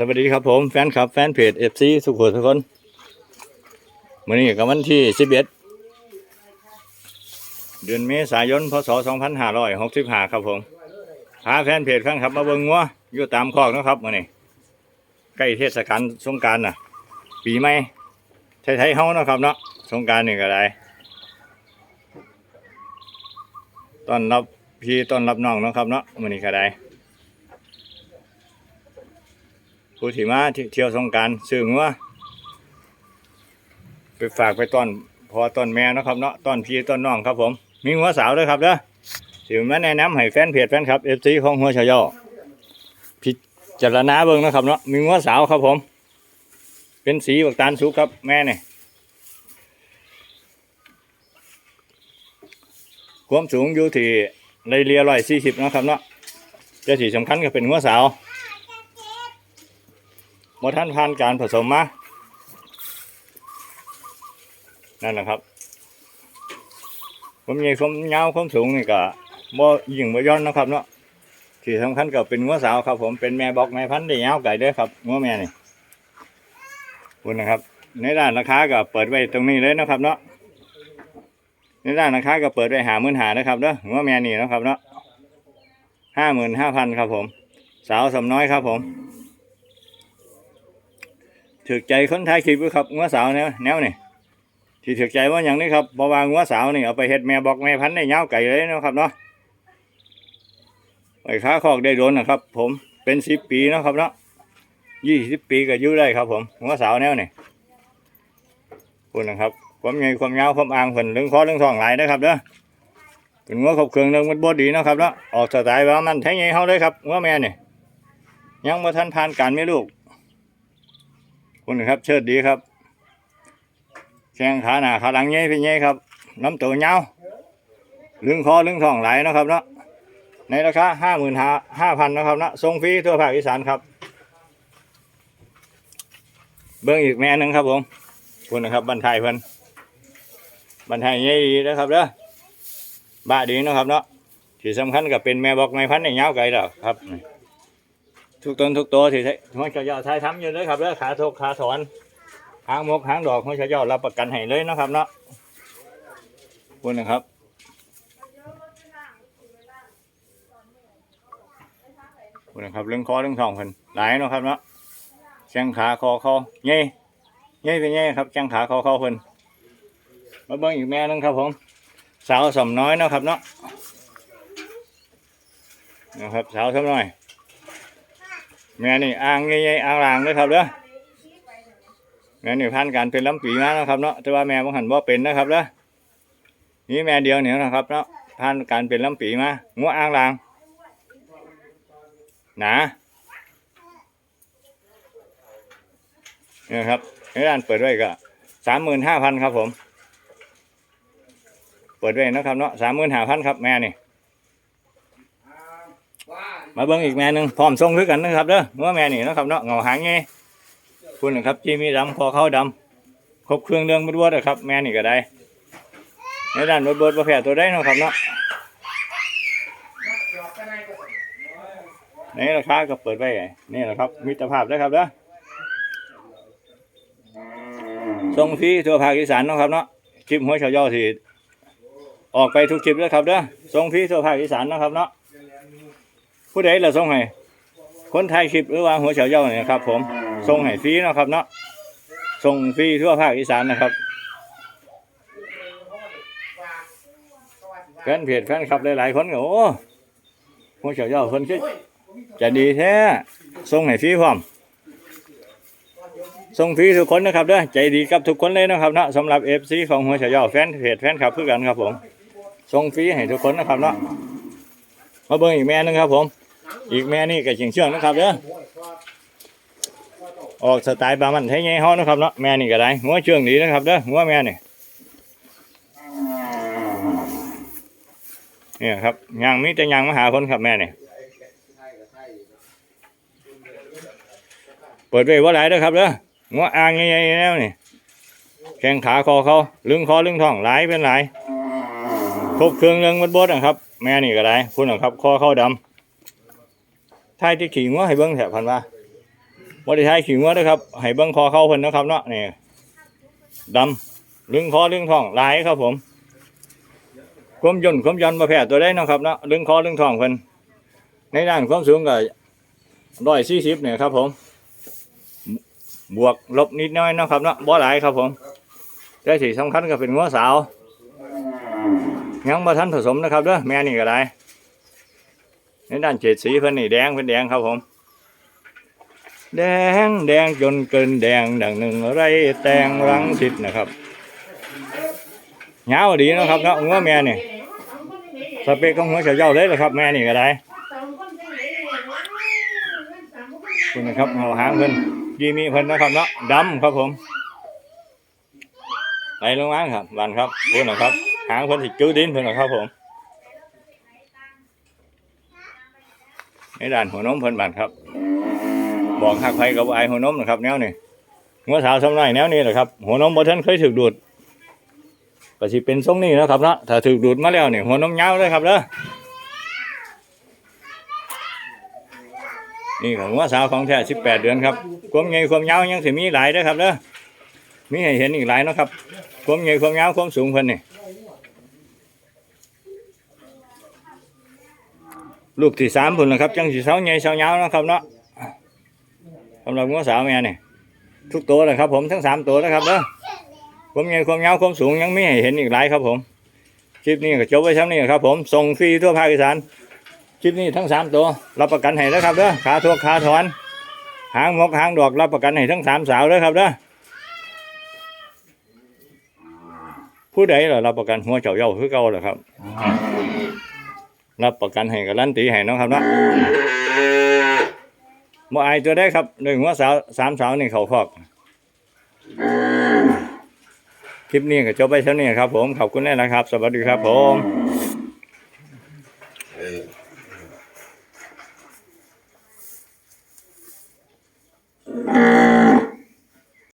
สวัสดีครับผมแฟนคลับแฟนเพจเอฟซีสุขุมทุกคนวันนี้กับวันที่สิบเอ็ดเดือนเมษายนพศสองพันห้าร้อยหกสิบห้าครับผมพาแฟนเพจแฟนคลับมาเบิ่งงัวอยู่ตามคอกนะครับวันนี้ใกล้เทศกาลสงการน่ะ ปีใหม่ไทยๆเฮานะครับเนาะสงการนี่ก็ได้ต้อนรับพี่ต้อนรับน้องนะครับเนาะวันนี้ก็ได้ ผู้ที่มาเที่ยวสงการซื้องัวไปฝากไปต้อนพอต้นแม่นะครับเนาะต้อนพี่ต้นน้องครับผม มีงัวสาวด้วยครับเด้อสิมาแนะนำให้แฟนเพจแฟนครับเอฟซีของหัวชายอพิจารณาเบิ่งนะครับเนาะมีงัวสาวครับผม เป็นสีบักตาลสุกครับแม่เนี่ยความสูงอยู่ที่ไรเรียร้อยสี่สิบนะครับเนาะแต่ที่สำคัญก็เป็นงัวสาว บ่ท่านผ่านการผสมมา นั่นแหละครับผมใหญ่ผมยาวผมสูงนี่ก็บ่ยิ่งบ่ย้อนนะครับเนาะที่สำคัญก็เป็นงัวสาวครับ ผมเป็นแม่บอกแม่พันธุ์ได้ยาวไก่เด้อครับงัวแม่นี่คุณนะครับ ในด้านราคาก็เปิดไว้ตรงนี้เลยนะครับ เนาะในด้านราคาก็เปิดไว้หาหมื่นหานะครับเด้องัวแม่นี่นะครับเนาะห้าหมื่นห้าพันครับผม สาวสำน้อยครับผม ถือใจคนไทยคลิปอยู่ครับงัวสาวแนวแนวนี่ที่ถือใจว่าอย่างนี้ครับเพราะว่างัวสาวนี่เอาไปเฮ็ดแม่บอกแม่พันธุ์ได้ยาไก่เลยนะครับเนาะไอ้ค้าคอกได้โดนนะครับ ผมเป็นสิบปีนะครับเนาะยี่สิบปีก็อยู่ได้ครับ ผมงัวสาวแนวนี่คุณนะครับความใหญ่ความยาความอ่างเพิ่นเรื่องคอเรื่องท้องหลายนะครับเด้อเป็นงัวขบเครื่องเรื่องมันบ่ดีนะครับเนาะออกสไตล์ว่ามันแท้ใหญ่เฮาเลยครับงัวแม่นี่ยังบ่ทันผ่านการไมีลูก คุณครับเชิดดีครับ แข้งขาหน้าขาหลังใหญ่พี่ใหญ่ครับ น้ำตัวยาวลึงคอลึงท้องไหลนะครับเนาะในราคาห้าหมื่นห้าห้าพันนะครับเนาะส่งฟรีทั่วภาคอีสานครับ เบิ้งอีกแม่หนึ่งครับผมคุณนะครับบันไทยเพิ่นบันไทยใหญ่ดีนะครับเด้อบ้าดีนะครับเนาะที่สำคัญก็เป็นแม่บอกแม่พันในยาวไกลแล้วครับ ทุกต้นทุกตัวที่หัวเฉยอไทยทำอยู่เลยครับแล้วขาทกขาถอนหางมกหางดอกหัวเฉยอรับประกันให้เลยนะครับเนาะคุณนะครับคุณนะครับเรื่องคอเรื่องท้องเพิ่นหลายเนาะครับเนาะแข้งขาคอเขาเง่เง่เป็นเง่ครับแข้งขาคอเขาเพิ่นมาเบิ่งอีกแม่หนึงครับผมสาวสมน้อยเนาะครับเนาะนะครับสาวสมน้อย แม่นี่อ่างใหญ่ๆอ่างลางเลยครับเด้อแม่นี่พันการเป็นลำปีมาแล้วครับเนาะแต่ว่าแม่บังหันบ่เป็นนะครับเด้อนี่แม่เดียวเนี่ยนะครับเนาะพันการเป็นลำปีมางัวอ่างลางหนาเนี่ยครับในร้านเปิดไว้ก็สามหมื่นห้าพันครับผม เปิดไว้นะครับเนาะสามหมื่นห้าพันครับแม่นี่ มาเบิ่งอีกแม่หนึ่งพร้อมส่งคือกันนะครับเด้องัวแม่นี่นะครับเนาะเงาหางไงคุณนะครับจีมีดำคอเขาดำครบเครื่องเรื่องบดบดนะครับ แม่นี่ก็ได้ในด้านบดบดประเภทตัวได้นะครับเนาะในราคาก็เปิดไว้นี่แหละครับมิตรภาพนะครับเด้อส่งฟีทั่วภาคอีสานนะครับเนาะคลิปหัวเฉาย่อที่ออกไปทุกคลิปแล้วครับเด้อส่งฟีทั่วภาคอีสานนะครับเนาะ ผู้ใดเราส่งให้คนไทยคลิปหรือว่าหัวเฉาเย้าเนี่ยครับ ผมส่งให้ฟรีเนาะครับเนาะส่งฟรีทั่วภาคอีสานนะครับแฟนเพจแฟนคลับหลายๆคนก็โอ้หัวเฉาเย้าคนคือจะดีแท้ส่งให้ฟรีพร้อมส่งฟรีทุกคนนะครับเด้อใจดีกับทุกคนเลยนะครับเนาะสำหรับเอฟซีของหัวเฉาเย้าแฟนเพจแฟนคลับเพื่อกันครับผมส่งฟรีให้ทุกคนนะครับเนาะมาเบิ่งอีกแม่หนึงครับผม อีกแม่นี่ก็เฉียงเชื่องนะครับเด้อออกสไตล์บามันไทยไงฮ้อนะครับเนาะแม่นี่ก็ได้หัวเชื่องดีนะครับเด้อหัวแม่นี่เนี่ยครับยางมีแต่ยางมาหาคนครับแม่นี่เปิดไว้ว่าหลายเด้อครับเด้อหัวอ่างใหญ่ๆแล้วนี่แข้งขาคอเขาลึงคอลึงท้องหลายเป็นหลายครบเครื่องเรื่องบดบดนะครับ แม่นี่ก็ได้คุณนะครับคอเข้าดำ ท้ายที่ขี่งัวให้เบิ้งแถบพันว่าบ่ได้ใช้ขิงว่าด้วยครับ ให้เบิ่งคอเข้าพิ่นนะครับเนาะนี่ดำลึงคอลึงท้องลายครับผมคมย่นคมยันมาแพ้ตัวได้นะครับเนาะลึงคอลึงท้องเพิ่นในด้านความสูงก็ร้อยสี่สิบเนี่ยครับผม บวกลบนิดน้อยนะครับเนาะบ่หลายครับผมแต่ที่สำคัญก็เป็นงัวสาวยังบ่ทันผสมนะครับเด้อแม่นี่ก็ได้ ในด้านเจ็ดสีเพิ่นนี่แดงเป็นแดงครับผม แดงแดงจนเกินแดงดังหนึ่งไรแตงรังสิตนะครับเงาดีนะครับเนาะงัวแม่นี่สเปคของหัวเฉาเจ้าเลยนะครับ แม่นี่ก็ได้คุณนะครับเอาหางเพิ่นยีมีเพิ่นนะครับเนาะดำครับผมไหลงมาครับบันครับคุณนะครับ หางเพิ่นสิจื้อดินเพิ่นนะครับผม ในด้านหัวนมเพิ่นบันครับ บอกหักไผกับไอหัวนมนะครับแนวนี้หัวสาวสำน้อยแนวนี้แหละครับหัวนมบ่ทันเคยถูกดูดก็สิเป็นทรงนี้นะครับเนาะถ้าถูกดูดมาแล้วนี่หัวนมยาวเลยครับเด้อนี่ของหัวสาวของแท้18เดือนครับความใหญ่ความยาวยังสิมีหลายเด้อครับเด้อมีให้เห็นอีกหลายนะครับความใหญ่ความยาวความสูงเพิ่นนี่ ลูกที่สามพุ่นนะครับ จังสิเสาใหญ่เสายาวนาะครับเนาะสำหรับงัวสาวแม่นี่ทุกตัวเลยครับผมทั้งสามตัวนะครับเด้อผมยังความยาวความสูงยังไม่เห็นอีกหลายครับผมคลิปนี้ก็จบไว้ช่ำนี้ครับผมส่งฟรีทั่วภาคอีสานคลิปนี้ทั้งสามตัวรับประกันให้นะครับเด้อขาทวกขาถอนหางมกหางดอกรับประกันให้ทั้งสามสาวเด้อครับเด้อผู้ใดล่ะรับประกันหัวเจ้าเย้าคือเก่าเหรอครับ รับประกันให้กับรันตีให้น้องครับเนาะบ่อายตัวได้ครับหนึ่งว่าสาวสามสาวนี่เขาคอก คลิปนี้ก็จบไปเท่านี้ครับผม ขอบคุณแน่นะครับ สวัสดีครับผม